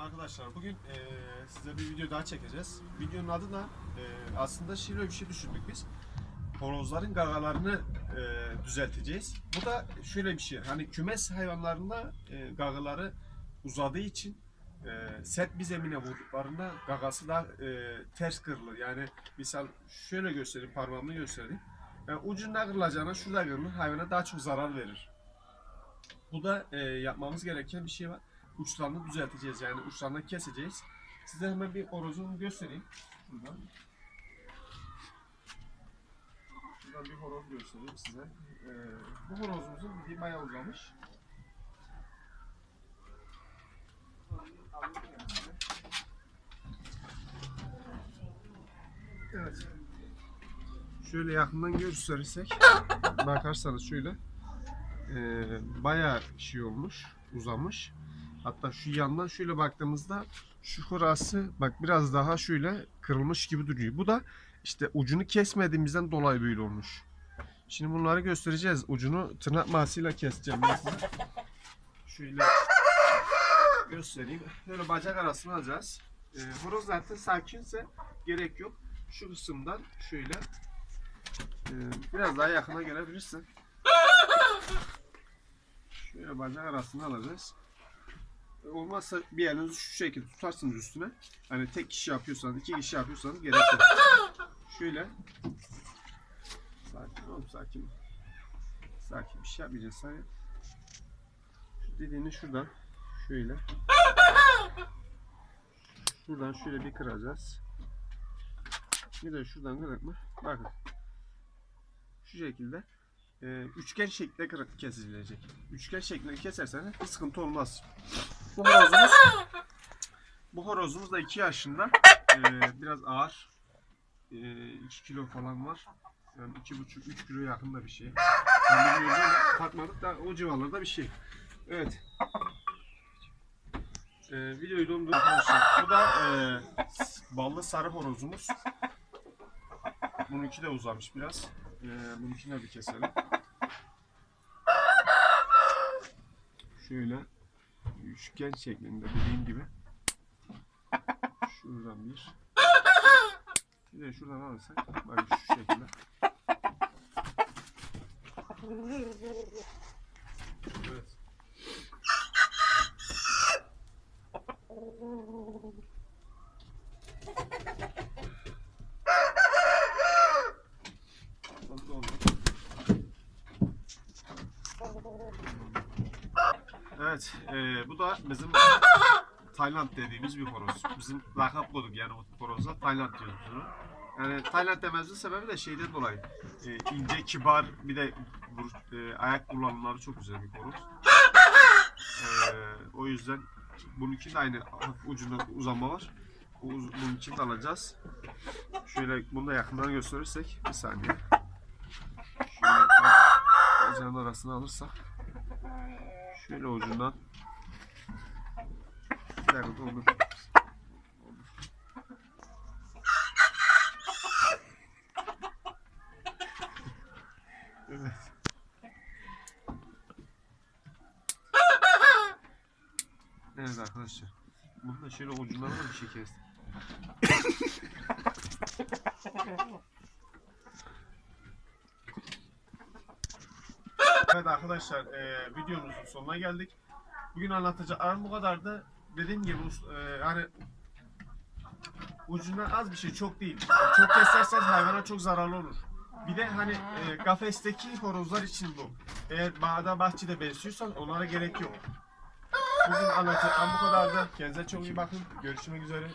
arkadaşlar. Bugün eee, size bir video daha çekeceğiz. Videonun adı da eee, aslında şöyle bir şey düşündük biz. Horozların gagalarını eee, düzelteceğiz. Bu da şöyle bir şey. Hani kümes hayvanlarında eee, gagaları uzadığı için eee, sert bir zemine vurduklarında gagası da eee, ters kırılır. Yani misal şöyle göstereyim parmağımı göstereyim. Yani ucunda kırılacağına şurada kırılır. Hayvana daha çok zarar verir. Bu da eee, yapmamız gereken bir şey var uçlarını düzelteceğiz yani uçlarını keseceğiz. Size hemen bir horozunu göstereyim. Şuradan. Şuradan bir horoz göstereyim size. Ee, bu horozumuzun bir bayağı uzamış. Evet. Şöyle yakından gösterirsek bakarsanız şöyle ee, bayağı şey olmuş, uzamış. Hatta şu yandan şöyle baktığımızda şu hurası bak biraz daha şöyle kırılmış gibi duruyor. Bu da işte ucunu kesmediğimizden dolayı böyle olmuş. Şimdi bunları göstereceğiz. Ucunu tırnak makasıyla keseceğim ben size. Şöyle göstereyim. Böyle bacak arasını alacağız. Ee, horoz zaten sakinse gerek yok. Şu kısımdan şöyle e, biraz daha yakına gelebilirsin. Şöyle bacak arasını alacağız. Olmazsa bir elinizi şu şekilde tutarsınız üstüne. Hani tek kişi yapıyorsanız, iki kişi yapıyorsanız gerek yok. Şöyle. Sakin ol, sakin ol. Sakin bir şey yapmayacağız sadece. Şu dediğini şuradan şöyle. Şuradan şöyle bir kıracağız. Bir de şuradan kırık mı? Bakın. Şu şekilde e, üçgen şeklinde kesilecek. Üçgen şeklinde keserseniz sıkıntı olmaz. Bu horozumuz bu horozumuz da 2 yaşında. E, biraz ağır. 2 kilo falan var. Yani 2,5-3 kilo yakında bir şey. Ama tartmadık da o civarlarda bir şey. Evet. E, videoyu dondurduk. Bu da e, ballı sarı horozumuz. Bununki de uzamış biraz. E, bununkini de bir keselim. Şöyle üçgen şeklinde dediğim gibi. Şuradan bir. Bir de şuradan alırsak bak şu şekilde. Evet, e, bu da bizim Tayland dediğimiz bir horoz. Bizim lakap koyduk yani o horoza Tayland diyoruz bunu. Yani Tayland dememizin sebebi de şeyden dolayı. E, ince, kibar, bir de vuruş- e, ayak kullanımları çok güzel bir horoz. E, o yüzden bununki de aynı ucunda uzanma var. Bu uz- bunun için de alacağız. Şöyle bunu da yakından gösterirsek bir saniye. Şöyle bacağın arasına alırsak Şöyle ucundan. Nerede olur? Evet. Evet arkadaşlar. Bunu da şöyle ucundan da bir şey kestim. Evet arkadaşlar e, videomuzun sonuna geldik. Bugün anlatacaklarım bu kadardı. Dediğim gibi e, yani ucundan az bir şey çok değil. Yani çok keserseniz hayvana çok zararlı olur. Bir de hani e, kafesteki horozlar için bu. Eğer bağda bahçede besliyorsan onlara gerek yok. Bugün anlatacaklarım bu kadardı. Kendinize çok iyi bakın. Görüşmek üzere.